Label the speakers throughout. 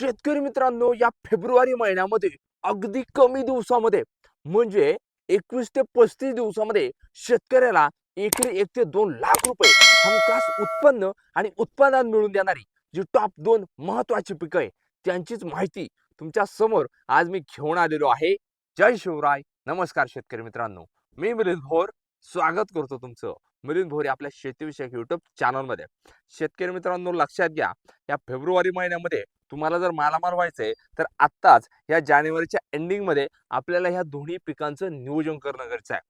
Speaker 1: शेतकरी मित्रांनो या फेब्रुवारी महिन्यामध्ये अगदी कमी दिवसामध्ये म्हणजे एकवीस ते पस्तीस दिवसामध्ये शेतकऱ्याला एकरी एक ते दोन लाख रुपये हमखास उत्पन्न आणि उत्पादन मिळून देणारी जी टॉप दोन महत्वाची पिकं आहे त्यांचीच माहिती तुमच्यासमोर आज मी घेऊन आलेलो आहे. जय शिवराय. नमस्कार शेतकरी मित्रांनो. मी मिलिंद भोर. स्वागत करतो तुमचं. मिलिंद भोर आपल्या शेतीविषयक युट्यूब चॅनलमध्ये शेतकरी मित्रांनो लक्षात घ्या या फेब्रुवारी महिन्यामध्ये तुम्हाला जर मालामाल व्हायचंय तर आत्ताच या जानेवारीच्या एंडिंगमध्ये आपल्याला ह्या दोन्ही पिकांचं नियोजन करणं गरजेचं आहे.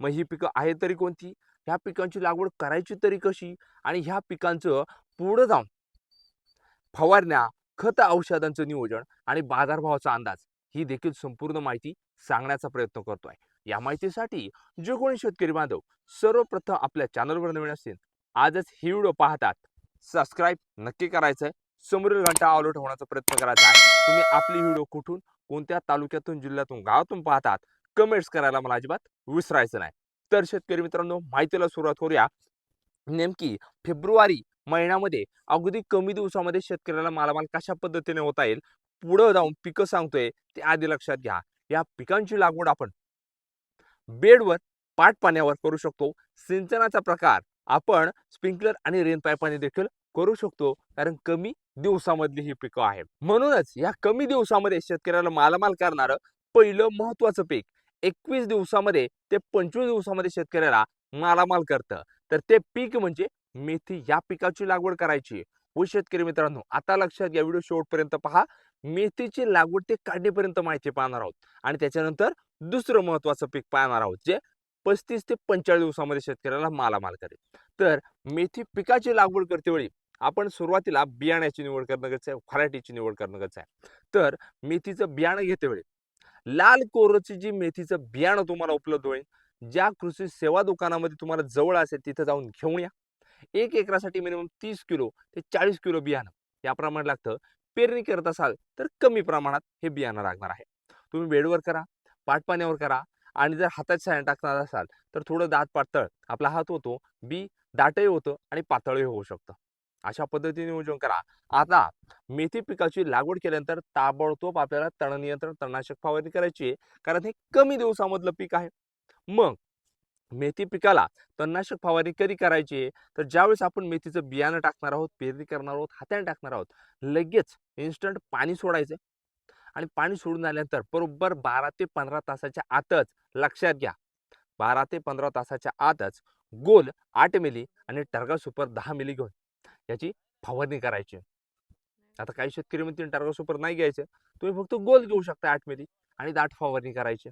Speaker 1: मग ही पिकं आहे तरी कोणती? ह्या पिकांची लागवड करायची तरी कशी? आणि ह्या पिकांचं पुढं जाऊन फवारण्या खत औषधांचं नियोजन आणि बाजारभावाचा अंदाज ही देखील संपूर्ण माहिती सांगण्याचा प्रयत्न करतोय. या माहितीसाठी जे कोणी शेतकरी बांधव सर्वप्रथम आपल्या चॅनलवर नवीन असतील आजच ही व्हिडिओ पाहतात. सबस्क्राईब नक्की करायचंय. समोरील घंटा ऑल होण्याचा प्रयत्न करायचा आहे. तुम्ही आपली व्हिडिओ कुठून कोणत्या तालुक्यातून जिल्ह्यातून गावातून पाहतात कमेंट्स करायला मला अजिबात विसरायचं नाही. तर शेतकरी मित्रांनो माहितीला सुरुवात करूया. नेमकी फेब्रुवारी महिन्यामध्ये अगदी कमी दिवसामध्ये शेतकऱ्याला मालामाल कशा पद्धतीने होता येईल पुढं जाऊन पिकं सांगतोय ते आधी लक्षात घ्या. या पिकांची लागवड आपण बेडवर पाट पाण्यावर करू शकतो. सिंचनाचा प्रकार आपण स्प्रिंकलर आणि रेन पाईपाने देखील करू शकतो. कारण कमी दिवसामधली ही पिकं आहे म्हणूनच या कमी दिवसामध्ये शेतकऱ्याला मालामाल करणारं पहिलं महत्वाचं पीक. एकवीस दिवसामध्ये ते पंचवीस दिवसामध्ये शेतकऱ्याला मालामाल करतं. तर ते पीक म्हणजे मेथी या पिकाची लागवड करायची. व शेतकरी मित्रांनो आता लक्षात घ्या व्हिडिओ शेवटपर्यंत पहा. मेथीची लागवड ते काढणीपर्यंत माहिती पाहणार आहोत. आणि त्याच्यानंतर दुसरं महत्वाचं पीक पाहणार आहोत जे पस्तीस ते पंचेचाळीस दिवसामध्ये शेतकऱ्याला मालामाल करेल. तर मेथी पिकाची लागवड करते वेळी आपण सुरुवातीला बियाण्याची निवड करणं गरजेचं आहे व्हरायटीची निवड करणं गरजेचं आहे. तर मेथीचं बियाणं घेते वेळी. लाल कोरची जी मेथीचं बियाणं तुम्हाला उपलब्ध होईल ज्या कृषी सेवा दुकानामध्ये तुम्हाला जवळ असेल तिथं जाऊन घेऊन या. एक एकरासाठी मिनिमम तीस किलो ते चाळीस किलो बियाणं याप्रमाणे लागतं. पेरणी करत असाल तर कमी प्रमाणात हे बियाणं लागणार आहे. तुम्ही बेडवर करा पाटपाण्यावर करा आणि जर हातात सायन टाकणार असाल तर थोडं दात पातळ आपला हात होतो बी दाटही होतं आणि पातळही होऊ शकतं. अशा पद्धतीने नियोजन करा. आता मेथी पिकाची लागवड केल्यानंतर ताबडतोब आपल्याला तण नियंत्रण तणनाशक फवारणी करायची आहे. कारण हे कमी दिवसामधलं पीक आहे. मग मेथी पिकाला तणनाशक फवारणी कधी करायची आहे? तर ज्यावेळेस आपण मेथीचं बियाणं टाकणार आहोत पेरणी करणार आहोत हाताने टाकणार आहोत लगेच इन्स्टंट पाणी सोडायचं आणि पाणी सोडून झाल्यानंतर बरोबर बारा ते पंधरा तासाच्या आतच लक्षात घ्या. बारा ते पंधरा तासाच्या आतच गोल आठ मिली आणि टर्गा सुपर दहा मिली घेऊन. याची फवारणी करायची. आता काही शेतकरी म्हणतील टर्गा सुपर नाही घ्यायचं. तुम्ही फक्त गोल घेऊ शकता आठ मिली आणि दाट फवारणी करायची.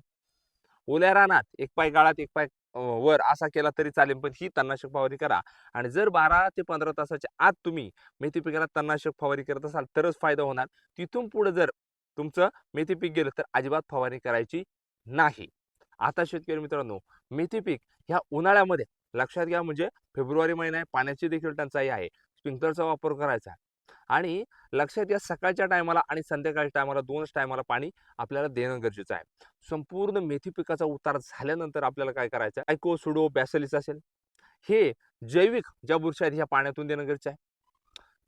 Speaker 1: ओल्या रानात एक पाय गाळात एक पाय वर असा केला तरी चालेल पण ही तणनाशक फवारणी करा. आणि जर बारा ते पंधरा तासाच्या आत तुम्ही मेथी पिकाला तणनाशक फवारणी करत असाल तरच फायदा होणार. तिथून पुढे जर तुमचं मेथी पीक गेलं तर अजिबात फवारणी करायची नाही. आता शेतकरी मित्रांनो मेथी पीक ह्या उन्हाळ्यामध्ये लक्षात घ्या म्हणजे फेब्रुवारी महिना आहे पाण्याची देखील टंचाई आहे. स्प्रिंकलरचा वापर करायचा. आहे आणि लक्षात या सकाळच्या टायमाला आणि संध्याकाळच्या टायमाला दोनच टायमाला पाणी आपल्याला देणं गरजेचं आहे. संपूर्ण मेथी पिकाचा उतार झाल्यानंतर आपल्याला काय करायचं आहे? ऐको सुडो बॅसलिस असेल. हे जैविक ज्या बुरशी आहेत ह्या पाण्यातून देणं गरजेचं आहे.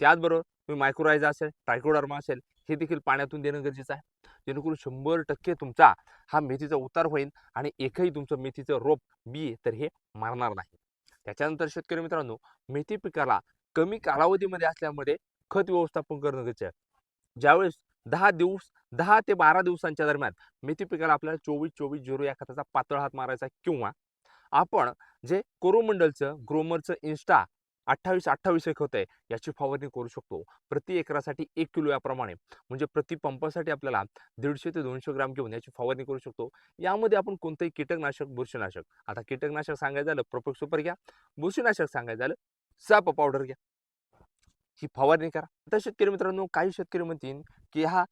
Speaker 1: त्याचबरोबर तुम्ही मायक्रोरायझा असेल ट्रायकोडर्मा असेल हे देखील पाण्यातून देणं गरजेचं आहे. जेणेकरून शंभर टक्के तुमचा हा मेथीचा उतार होईल आणि एकही तुमचं मेथीचं रोप बी तर हे मारणार नाही. त्याच्यानंतर शेतकरी मित्रांनो मेथी पिकाला कमी कालावधीमध्ये असल्यामुळे खत व्यवस्थापन करणं गरजेचं आहे. ज्यावेळेस दहा दिवस दहा ते बारा दिवसांच्या दरम्यान मेथी पिकाला आपल्याला चोवीस चोवीस झिरो या खताचा पातळ हात मारायचा किंवा आपण जे कोरोमंडलचं ग्रोमरचं इन्स्टा अठ्ठावीस अठ्ठावीस एक होत याची फवारणी करू शकतो. प्रति एकरासाठी एक किलो याप्रमाणे म्हणजे प्रति पंपासाठी आपल्याला दीडशे ते दोनशे ग्राम घेऊन याची फवारणी करू शकतो. यामध्ये आपण कोणतंही कीटकनाशक बुरशीनाशक आता कीटकनाशक सांगायचं झालं प्रोपेक्ट सुपर घ्या. बुरशीनाशक सांगायचं झालं साप पावडर घ्या. ही फवारणी करा. आता शेतकरी मित्रांनो काही शेतकरी म्हणतील की हा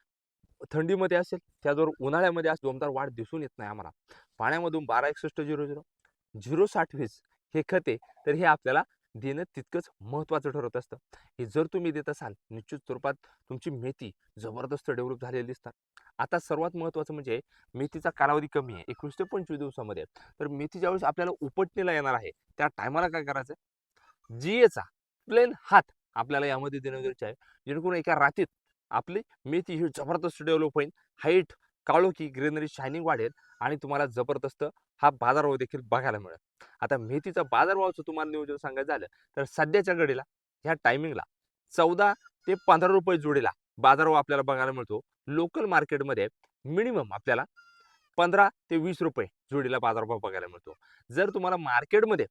Speaker 1: थंडीमध्ये असेल त्याचबरोबर उन्हाळ्यामध्ये आज जोमदार वाढ दिसून येत नाही आम्हाला. पाण्यामधून बारा एकसष्ट झिरो झिरो झिरो साठ वीस हे खते तर हे आपल्याला देणं तितकंच महत्त्वाचं ठरत असतं. हे जर तुम्ही देत असाल निश्चित स्वरूपात तुमची मेथी जबरदस्त डेव्हलप झालेली दिसतात. आता सर्वात महत्त्वाचं म्हणजे मेथीचा कालावधी कमी आहे एकवीस ते पंचवीस दिवसामध्ये तर मेथी ज्यावेळेस आपल्याला उपटणीला येणार आहे त्या टायमाला काय करायचं? जीएचा प्लेन हात आपल्याला यामध्ये देणं गरजेचं आहे. जेणेकरून एका रातीत आपली मेथी ही जबरदस्त डेव्हलप होईल. हाईट काळोखी ग्रीनरी शायनिंग वाढेल आणि तुम्हाला जबरदस्त हा बाजारभाव देखील बघायला मिळेल. आता मेथीचा बाजारभावाचं तुम्हाला नियोजन सांगायचं झालं तर सध्याच्या घडीला ह्या टायमिंगला चौदा ते पंधरा रुपये जोडीला बाजारभाव आपल्याला बघायला मिळतो. लोकल मार्केटमध्ये मिनिमम आपल्याला पंधरा ते वीस रुपये जोडीला बाजारभाव बघायला मिळतो. जर तुम्हाला मार्केटमध्ये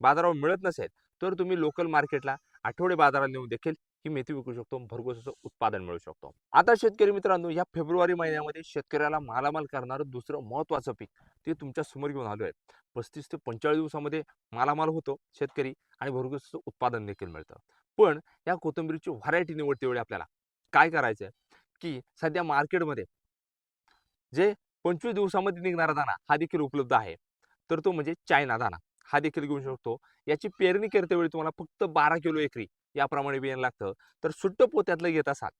Speaker 1: बाजारभाव मिळत नसेल तर तुम्ही लोकल मार्केटला आठवडे बाजारात नेऊन देखील ही मेथी विकू शकतो भरघोस असं उत्पादन मिळू शकतो. आता शेतकरी मित्रांनो या फेब्रुवारी महिन्यामध्ये शेतकऱ्याला मालामाल करणारं दुसरं महत्वाचं पीक ते तुमच्यासमोर घेऊन आलो आहे पस्तीस ते पंचेचाळीस दिवसामध्ये मालामाल होतो शेतकरी आणि भरघोस उत्पादन देखील मिळतं. पण या कोथिंबीरची व्हरायटी निवडते वेळी आपल्याला. काय करायचं आहे की सध्या मार्केटमध्ये जे पंचवीस दिवसामध्ये निघणारा दाणा हा देखील उपलब्ध आहे. तर तो म्हणजे चायना दाणा. हा देखील घेऊ शकतो. याची पेरणी करते वेळी तुम्हाला फक्त बारा किलो एकरी याप्रमाणे बियाणं लागतं. तर सुट्ट पोत्यातलं घेत असाल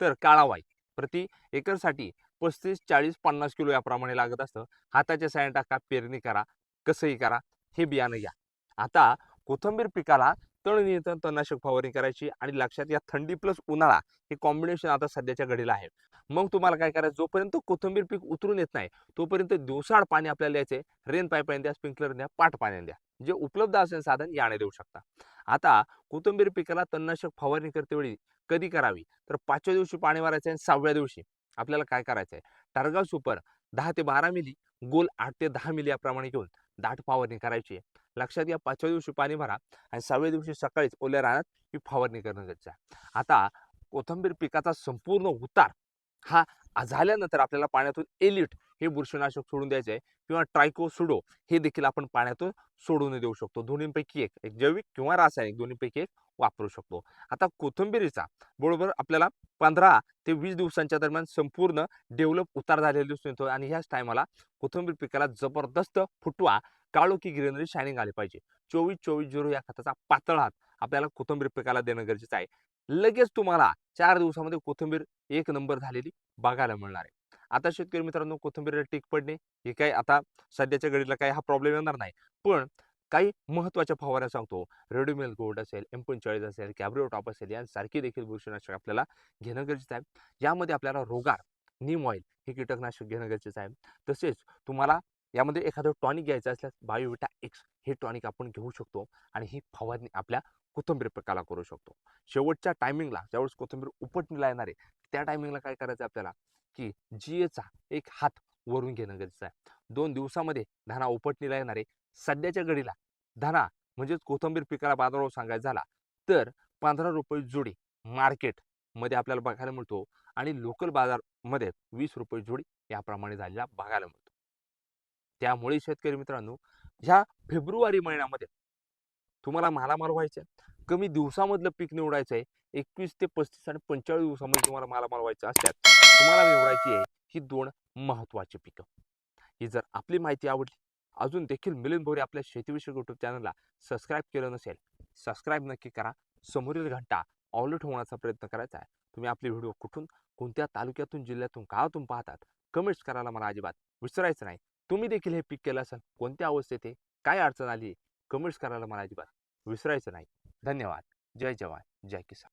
Speaker 1: तर काळावाई. प्रति एकरसाठी पस्तीस चाळीस पन्नास किलो याप्रमाणे लागत असतं. हाताच्या सायन टाका पेरणी करा कसंही करा हे बियाणं घ्या. आता कोथंबीर पिकाला तण नियंत्रण तणनाशक फवारणी करायची आणि लक्षात या थंडी प्लस उन्हाळा हे कॉम्बिनेशन आता सध्याच्या घडीला आहे. मग तुम्हाला काय करायचं? जोपर्यंत कोथंबीर पीक उतरून येत नाही तोपर्यंत दिवसाड पाणी आपल्याला यायचे रेन पाईपलाईन द्या स्प्रिंकलर द्या पाट पाण्याने द्या. जे उपलब्ध असेल साधन याने देऊ शकता. आता कोथिंबीर पिकाला तणनाशक फवारणी करतेवेळी कधी करावी? तर पाचव्या दिवशी पाणी मारायचं आहे आणि सहाव्या दिवशी आपल्याला काय करायचं आहे टारगाव सुपर दहा ते बारा मिली गोल आठ ते दहा मिली याप्रमाणे घेऊन दाट फवारणी करायची आहे. लक्षात घ्या पाचव्या दिवशी पाणी भरा आणि सहाव्या दिवशी सकाळीच ओल्या रानात ही फवारणी करणं गरजेचं आहे. आता कोथिंबीर पिकाचा संपूर्ण उतार हा झाल्यानंतर आपल्याला पाण्यातून एलिट हे बुरशीनाशक सोडून द्यायचे आहे किंवा ट्रायकोसुडो हे देखील आपण पाण्यातून सोडून देऊ शकतो. दोन्हीपैकी एक एक जैविक किंवा रासायनिक दोन्हीपैकी एक वापरू शकतो. आता कोथिंबिरीचा बरोबर आपल्याला पंधरा ते वीस दिवसांच्या दरम्यान संपूर्ण डेव्हलप उतार झालेला दिसून येतो आणि ह्याच टायमाला कोथिंबीर पिकाला जबरदस्त फुटवा काळोखी ग्रीनरी शायनिंग आली पाहिजे. चोवीस चोवीस झिरो या खताचा पातळ हात आपल्याला कोथिंबीर पिकाला देणं गरजेचं आहे. लगेच तुम्हाला चार दिवसामध्ये कोथिंबीर एक नंबर झालेली बघायला मिळणार आहे. आता शेतकरी मित्रांनो कोथिंबीर टीक पडणे हे काय आता सध्याच्या घडीला काही हा प्रॉब्लेम येणार नाही. पण काही महत्त्वाच्या फवाऱ्या सांगतो. रेडिमेल गोल्ड असेल एम पंचेचाळीस असेल कॅब्रिओ टॉप असेल यांसारखी देखील बुरशीनाशक आपल्याला घेणं गरजेचं आहे. यामध्ये आपल्याला रोगार नीम ऑइल हे कीटकनाशक घेणं गरजेचं आहे. तसेच तुम्हाला यामध्ये एखादं टॉनिक घ्यायचं असल्यास बायोविटा एक्स हे टॉनिक आपण घेऊ शकतो आणि ही फवारणी आपल्या कोथिंबीर पिकाला करू शकतो. शेवटच्या टायमिंगला ज्यावेळेस कोथिंबीर उपटणीला येणार आहे त्या टायमिंगला काय करायचं आपल्याला? की जिएचा एक हात वरून घेणं गरजेचं आहे. दोन दिवसामध्ये धना उपटणीला येणार आहे. सध्याच्या घडीला धना म्हणजेच कोथिंबीर पिकाला बाजारभाव सांगायचा झाला तर पंधरा रुपये जोडी मार्केटमध्ये आपल्याला बघायला मिळतो आणि लोकल बाजारमध्ये वीस रुपये जोडी याप्रमाणे झालेला बघायला मिळतो. त्यामुळे शेतकरी मित्रांनो ह्या फेब्रुवारी महिन्यामध्ये तुम्हाला मालामाल व्हायचं आहे. कमी दिवसामधलं पीक निवडायचं आहे. एकवीस ते पस्तीस आणि पंचेचाळीस दिवसामध्ये तुम्हाला मालामाल व्हायचं असल्यास तुम्हाला निवडायची आहे ही दोन महत्त्वाची पिकं. ही जर आपली माहिती आवडली अजून देखील मिलिंद भोरे आपल्या शेतीविषयक युट्यूब चॅनलला सबस्क्राईब केलं नसेल सबस्क्राईब नक्की करा. समोरील घंटा ऑल ठेवण्याचा प्रयत्न करायचा आहे. तुम्ही आपले व्हिडिओ कुठून कोणत्या तालुक्यातून जिल्ह्यातून गावातून पाहतात कमेंट्स करायला मला अजिबात विसरायचं नाही. तुम्ही देखील हे पीक केलं असाल कोणत्या अवस्थेत आहे? काय अडचण आली कमेंट्स करायला मला अजिबात विसरायचं नाही. धन्यवाद. जय जवान. जय किसान.